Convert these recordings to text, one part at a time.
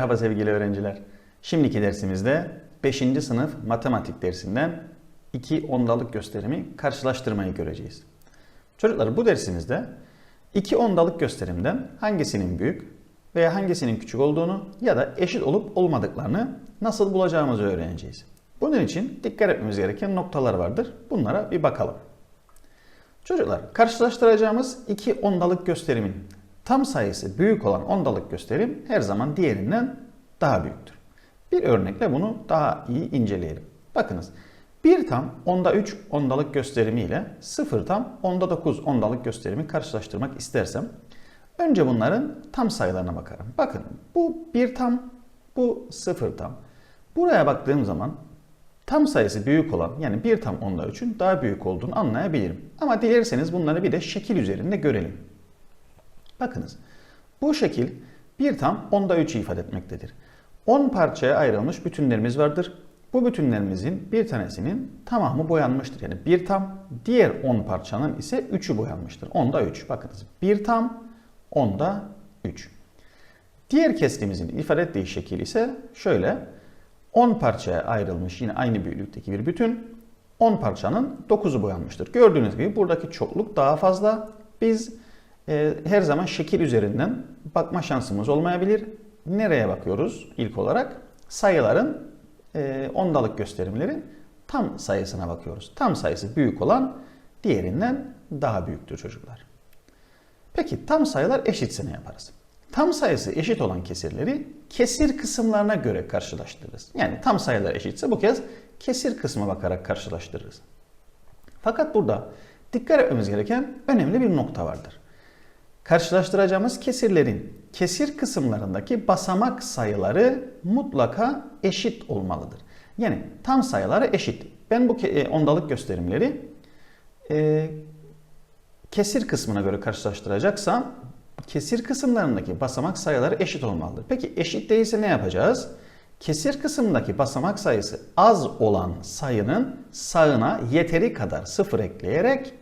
Merhaba sevgili öğrenciler. Şimdiki dersimizde 5. sınıf matematik dersinden iki ondalık gösterimi karşılaştırmayı göreceğiz. Çocuklar bu dersimizde iki ondalık gösterimden hangisinin büyük veya hangisinin küçük olduğunu ya da eşit olup olmadıklarını nasıl bulacağımızı öğreneceğiz. Bunun için dikkat etmemiz gereken noktalar vardır. Bunlara bir bakalım. Çocuklar karşılaştıracağımız iki ondalık gösterimin tam sayısı büyük olan ondalık gösterim her zaman diğerinden daha büyüktür. Bir örnekle bunu daha iyi inceleyelim. Bakınız 1 tam onda 3 ondalık gösterimi ile 0 tam onda 9 ondalık gösterimi karşılaştırmak istersem önce bunların tam sayılarına bakarım. Bakın bu 1 tam bu 0 tam. Buraya baktığım zaman tam sayısı büyük olan yani 1 tam onda 3'ün daha büyük olduğunu anlayabilirim. Ama dilerseniz bunları bir de şekil üzerinde görelim. Bakınız bu şekil 1 tam onda 3'ü ifade etmektedir. 10 parçaya ayrılmış bütünlerimiz vardır. Bu bütünlerimizin bir tanesinin tamamı boyanmıştır. Yani bir tam, diğer 10 parçanın ise 3'ü boyanmıştır. Onda 3. Bakınız bir tam, onda 3. Diğer kestimizin ifade ettiği şekil ise şöyle. 10 parçaya ayrılmış yine aynı büyüklükteki bir bütün. 10 parçanın 9'u boyanmıştır. Gördüğünüz gibi buradaki çokluk daha fazla. Biz e, her zaman şekil üzerinden bakma şansımız olmayabilir. Nereye bakıyoruz ilk olarak? Sayıların e, ondalık gösterimlerin tam sayısına bakıyoruz. Tam sayısı büyük olan diğerinden daha büyüktür çocuklar. Peki tam sayılar eşitse ne yaparız? Tam sayısı eşit olan kesirleri kesir kısımlarına göre karşılaştırırız. Yani tam sayılar eşitse bu kez kesir kısmı bakarak karşılaştırırız. Fakat burada dikkat etmemiz gereken önemli bir nokta vardır. Karşılaştıracağımız kesirlerin kesir kısımlarındaki basamak sayıları mutlaka eşit olmalıdır. Yani tam sayıları eşit. Ben bu e, ondalık gösterimleri e, kesir kısmına göre karşılaştıracaksam kesir kısımlarındaki basamak sayıları eşit olmalıdır. Peki eşit değilse ne yapacağız? Kesir kısmındaki basamak sayısı az olan sayının sağına yeteri kadar sıfır ekleyerek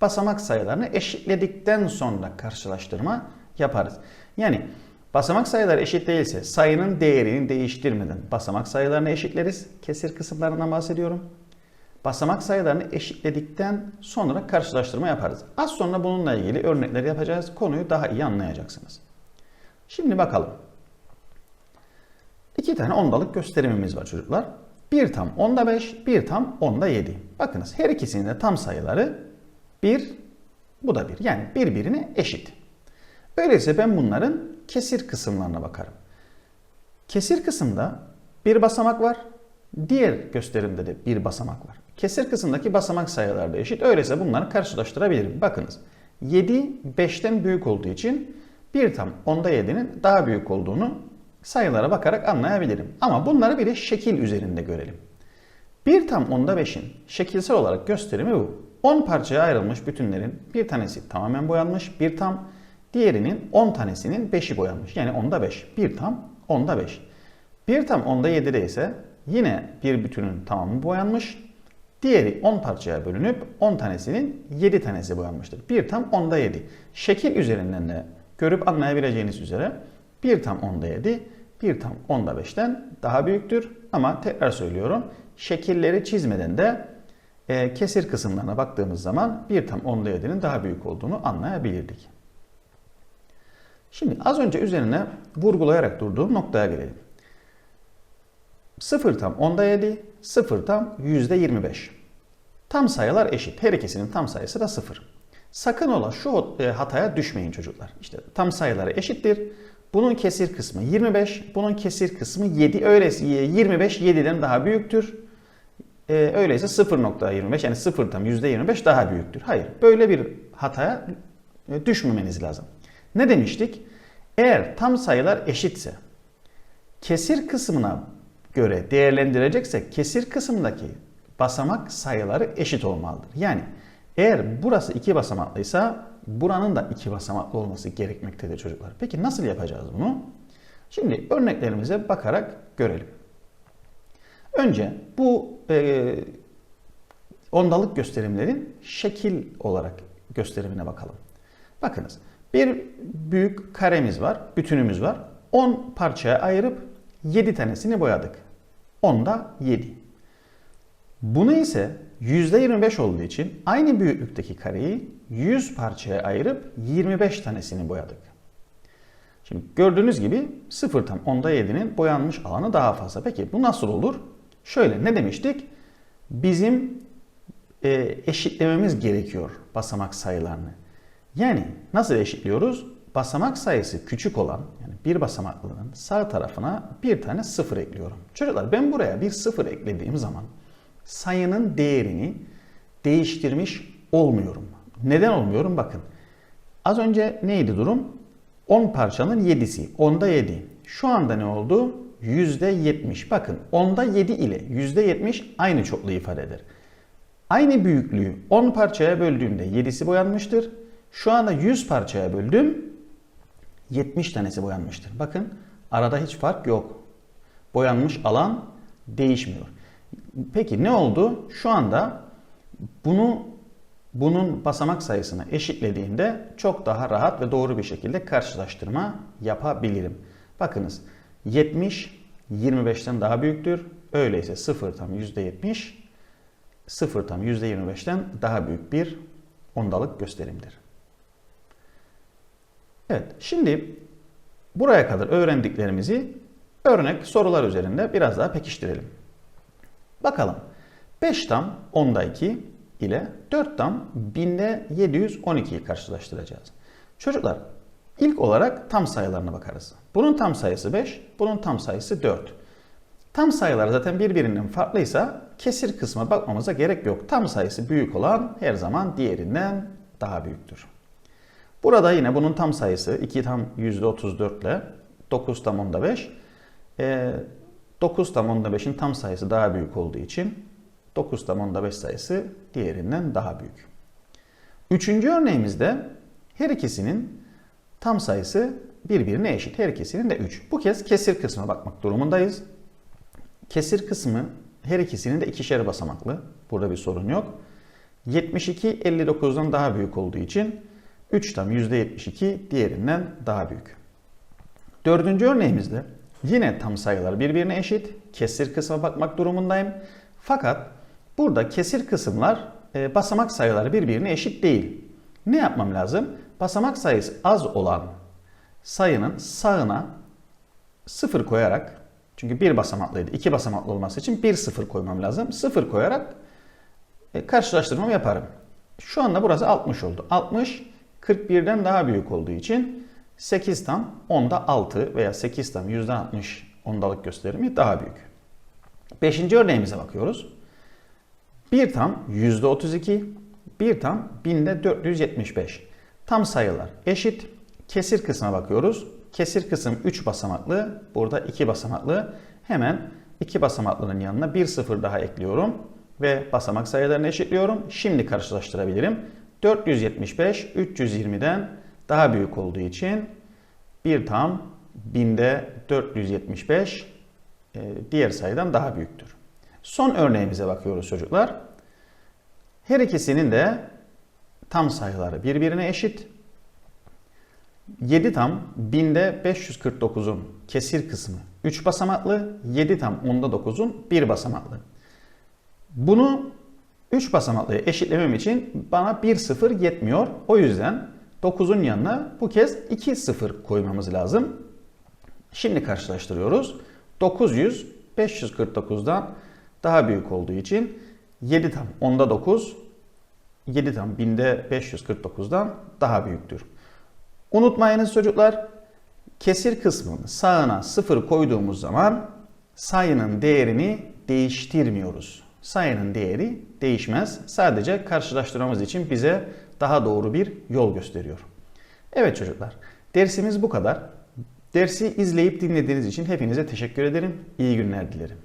basamak sayılarını eşitledikten sonra karşılaştırma yaparız. Yani basamak sayılar eşit değilse sayının değerini değiştirmeden basamak sayılarını eşitleriz. Kesir kısımlarından bahsediyorum. Basamak sayılarını eşitledikten sonra karşılaştırma yaparız. Az sonra bununla ilgili örnekler yapacağız. Konuyu daha iyi anlayacaksınız. Şimdi bakalım. İki tane ondalık gösterimimiz var çocuklar. Bir tam onda 5, bir tam onda 7. Bakınız her ikisinin de tam sayıları 1, bu da 1. Yani birbirine eşit. Öyleyse ben bunların kesir kısımlarına bakarım. Kesir kısımda bir basamak var. Diğer gösterimde de bir basamak var. Kesir kısımdaki basamak sayıları da eşit. Öyleyse bunları karşılaştırabilirim. Bakınız 7 5'ten büyük olduğu için 1 tam onda 7'nin daha büyük olduğunu sayılara bakarak anlayabilirim. Ama bunları bir de şekil üzerinde görelim. 1 tam onda 5'in şekilsel olarak gösterimi bu. 10 parçaya ayrılmış bütünlerin bir tanesi tamamen boyanmış, bir tam, diğerinin 10 tanesinin 5'i boyanmış. Yani onda 5. Bir tam, onda 5. Bir tam onda 7'de ise yine bir bütünün tamamı boyanmış, diğeri 10 parçaya bölünüp 10 tanesinin 7 tanesi boyanmıştır. Bir tam onda 7. Şekil üzerinden de görüp anlayabileceğiniz üzere bir tam onda 7, bir tam onda 5'ten daha büyüktür. Ama tekrar söylüyorum şekilleri çizmeden de e, kesir kısımlarına baktığımız zaman 1 tam onda 7'nin daha büyük olduğunu anlayabilirdik. Şimdi az önce üzerine vurgulayarak durduğum noktaya gelelim. 0 tam onda 7, 0 tam yüzde 25. Tam sayılar eşit. Her ikisinin tam sayısı da 0. Sakın ola şu e, hataya düşmeyin çocuklar. İşte tam sayıları eşittir. Bunun kesir kısmı 25, bunun kesir kısmı 7. Öyleyse 25 7'den daha büyüktür. Ee, öyleyse 0.25 yani 0 tam %25 daha büyüktür. Hayır böyle bir hataya e, düşmemeniz lazım. Ne demiştik? Eğer tam sayılar eşitse kesir kısmına göre değerlendireceksek kesir kısmındaki basamak sayıları eşit olmalıdır. Yani eğer burası iki basamaklıysa buranın da iki basamaklı olması gerekmektedir çocuklar. Peki nasıl yapacağız bunu? Şimdi örneklerimize bakarak görelim. Önce bu e, ondalık gösterimlerin şekil olarak gösterimine bakalım. Bakınız bir büyük karemiz var, bütünümüz var. 10 parçaya ayırıp 7 tanesini boyadık. 10'da 7. Bunu ise %25 olduğu için aynı büyüklükteki kareyi 100 parçaya ayırıp 25 tanesini boyadık. Şimdi gördüğünüz gibi 0 tam 10'da 7'nin boyanmış alanı daha fazla. Peki bu nasıl olur? Şöyle ne demiştik? Bizim e, eşitlememiz gerekiyor basamak sayılarını. Yani nasıl eşitliyoruz? Basamak sayısı küçük olan yani bir basamaklının sağ tarafına bir tane sıfır ekliyorum. Çocuklar ben buraya bir sıfır eklediğim zaman sayının değerini değiştirmiş olmuyorum. Neden olmuyorum? Bakın. Az önce neydi durum? 10 parçanın 7'si. 10'da 7. Şu anda ne oldu? %70. Bakın 10'da 7 ile %70 aynı çokluğu ifade eder. Aynı büyüklüğü 10 parçaya böldüğümde 7'si boyanmıştır. Şu anda 100 parçaya böldüm. 70 tanesi boyanmıştır. Bakın arada hiç fark yok. Boyanmış alan değişmiyor. Peki ne oldu? Şu anda bunu bunun basamak sayısını eşitlediğimde çok daha rahat ve doğru bir şekilde karşılaştırma yapabilirim. Bakınız 70 25'ten daha büyüktür. Öyleyse 0 tam %70 0 tam %25'ten daha büyük bir ondalık gösterimdir. Evet şimdi buraya kadar öğrendiklerimizi örnek sorular üzerinde biraz daha pekiştirelim. Bakalım 5 tam 10'da 2 ile 4 tam 1000'de 712'yi karşılaştıracağız. Çocuklar ilk olarak tam sayılarına bakarız. Bunun tam sayısı 5, bunun tam sayısı 4. Tam sayılar zaten birbirinden farklıysa kesir kısma bakmamıza gerek yok. Tam sayısı büyük olan her zaman diğerinden daha büyüktür. Burada yine bunun tam sayısı 2 tam %34 ile 9 tam onda 5. E, 9 tam onda 5'in tam sayısı daha büyük olduğu için 9 tam onda 5 sayısı diğerinden daha büyük. Üçüncü örneğimizde her ikisinin tam sayısı birbirine eşit. Her ikisinin de 3. Bu kez kesir kısmına bakmak durumundayız. Kesir kısmı her ikisinin de ikişer basamaklı. Burada bir sorun yok. 72 59'dan daha büyük olduğu için 3 tam %72 diğerinden daha büyük. Dördüncü örneğimizde yine tam sayılar birbirine eşit. Kesir kısma bakmak durumundayım. Fakat burada kesir kısımlar e, basamak sayıları birbirine eşit değil. Ne yapmam lazım? Basamak sayısı az olan sayının sağına 0 koyarak çünkü bir basamaklıydı. iki basamaklı olması için bir sıfır koymam lazım. Sıfır koyarak e, karşılaştırmamı yaparım. Şu anda burası 60 oldu. 60 41'den daha büyük olduğu için 8 tam onda 6 veya 8 tam %60 ondalık gösterimi daha büyük. Beşinci örneğimize bakıyoruz. 1 tam %32, 1 tam 1000'de 475. Tam sayılar eşit. Kesir kısmına bakıyoruz. Kesir kısım 3 basamaklı, burada 2 basamaklı. Hemen 2 basamaklının yanına 1 sıfır daha ekliyorum ve basamak sayılarını eşitliyorum. Şimdi karşılaştırabilirim. 475 320'den daha büyük olduğu için 1 tam 1000'de 475 e, diğer sayıdan daha büyüktür. Son örneğimize bakıyoruz çocuklar. Her ikisinin de tam sayıları birbirine eşit. 7 tam 1000'de 549'un kesir kısmı 3 basamaklı, 7 tam 10'da 9'un 1 basamaklı. Bunu 3 basamaklıya eşitlemem için bana 1 sıfır yetmiyor. O yüzden 9'un yanına bu kez 2 sıfır koymamız lazım. Şimdi karşılaştırıyoruz. 900 549'dan daha büyük olduğu için 7 tam 10'da 9 7 tam 1000'de 549'dan daha büyüktür. Unutmayınız çocuklar kesir kısmının sağına 0 koyduğumuz zaman sayının değerini değiştirmiyoruz. Sayının değeri değişmez. Sadece karşılaştırmamız için bize daha doğru bir yol gösteriyor. Evet çocuklar dersimiz bu kadar. Dersi izleyip dinlediğiniz için hepinize teşekkür ederim. İyi günler dilerim.